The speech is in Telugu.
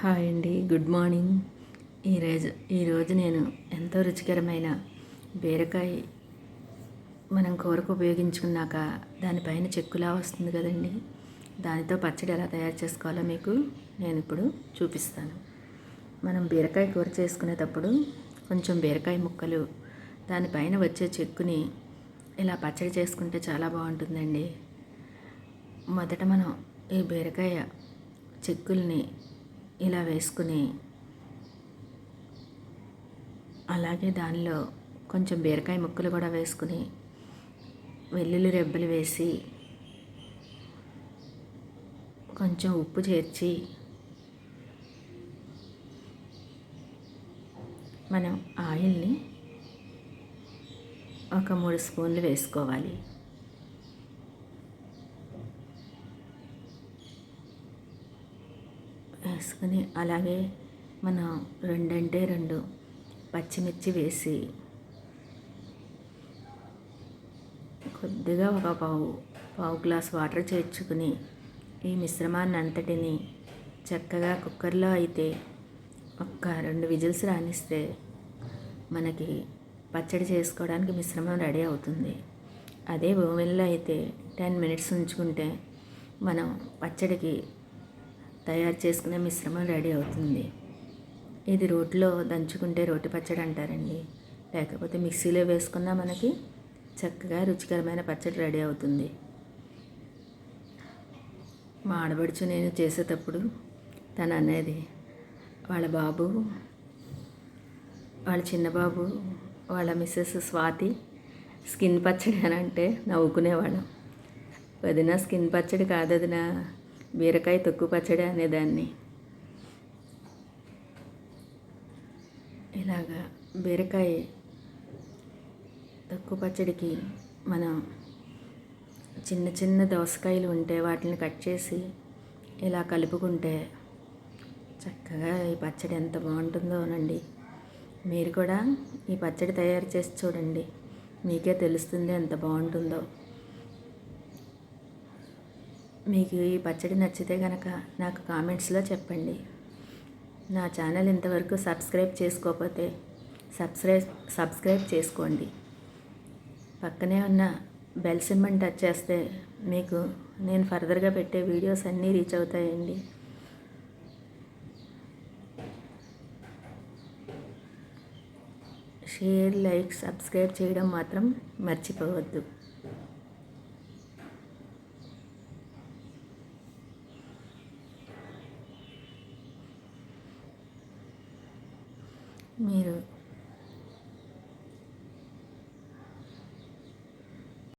హాయ్ అండి. Good morning. ఈరోజు ఈరోజు నేను ఎంతో రుచికరమైన బీరకాయ మనం కూరకు ఉపయోగించుకున్నాక దానిపైన చెక్కులా వస్తుంది కదండి. దానితో పచ్చడి ఎలా తయారు చేసుకోవాలో మీకు నేను ఇప్పుడు చూపిస్తాను. మనం బీరకాయ కూర చేసుకునేటప్పుడు కొంచెం బీరకాయ ముక్కలు దానిపైన వచ్చే చెక్కుని ఇలా పచ్చడి చేసుకుంటే చాలా బాగుంటుందండి. మొదట మనం ఈ బీరకాయ చెక్కుల్ని ఇలా వేసుకుని అలాగే దానిలో కొంచెం బీరకాయ ముక్కలు కూడా వేసుకుని వెల్లుల్లి రెబ్బలు వేసి కొంచెం ఉప్పు చేర్చి మనం ఆయిల్ని ఒక మూడు స్పూన్లు వేసుకోవాలి. వేసుకుని అలాగే మనం రెండంటే రెండు పచ్చిమిర్చి వేసి కొద్దిగా ఒక పావు పావు గ్లాస్ వాటర్ చేర్చుకుని ఈ మిశ్రమాన్ని అంతటిని చక్కగా కుక్కర్లో అయితే ఒక్క రెండు విజిల్స్ రానిస్తే మనకి పచ్చడి చేసుకోవడానికి మిశ్రమం రెడీ అవుతుంది. అదే ఓవెన్లో అయితే టెన్ మినిట్స్ ఉంచుకుంటే మనం పచ్చడికి తయారు చేసుకునే మిశ్రమం రెడీ అవుతుంది. ఇది రోట్లో దంచుకుంటే రోటి పచ్చడి అంటారండి. లేకపోతే మిక్సీలో వేసుకున్నా మనకి చక్కగా రుచికరమైన పచ్చడి రెడీ అవుతుంది. మా ఆడబడుచు నేను చేసేటప్పుడు తను అనేది వాళ్ళ బాబు వాళ్ళ చిన్న బాబు వాళ్ళ మిస్సెస్ స్వాతి స్కిన్ పచ్చడి అని అంటే నవ్వుకునేవాళ్ళం. వదిన స్కిన్ పచ్చడి కాదు బీరకాయ తొక్కు పచ్చడి అనేదాన్ని. ఇలాగా బీరకాయ తొక్కు పచ్చడికి మనం చిన్న చిన్న దోసకాయలు ఉంటే వాటిని కట్ చేసి ఇలా కలుపుకుంటే చక్కగా ఈ పచ్చడి ఎంత బాగుంటుందోనండి మీరు కూడా ఈ పచ్చడి తయారు చేసి చూడండి. మీకే తెలుస్తుంది ఎంత బాగుంటుందో. మీకు ఈ పచ్చడి నచ్చితే కనుక నాకు కామెంట్స్లో చెప్పండి. నా ఛానల్ ఇంతవరకు సబ్స్క్రైబ్ చేసుకోకపోతే సబ్స్క్రైబ్ సబ్స్క్రైబ్ చేసుకోండి. పక్కనే ఉన్న బెల్ సింబల్ టచ్ చేస్తే మీకు నేను ఫర్దర్గా పెట్టే వీడియోస్ అన్నీ రీచ్ అవుతాయండి. షేర్ లైక్ సబ్స్క్రైబ్ చేయడం మాత్రం మర్చిపోవద్దు. మీరు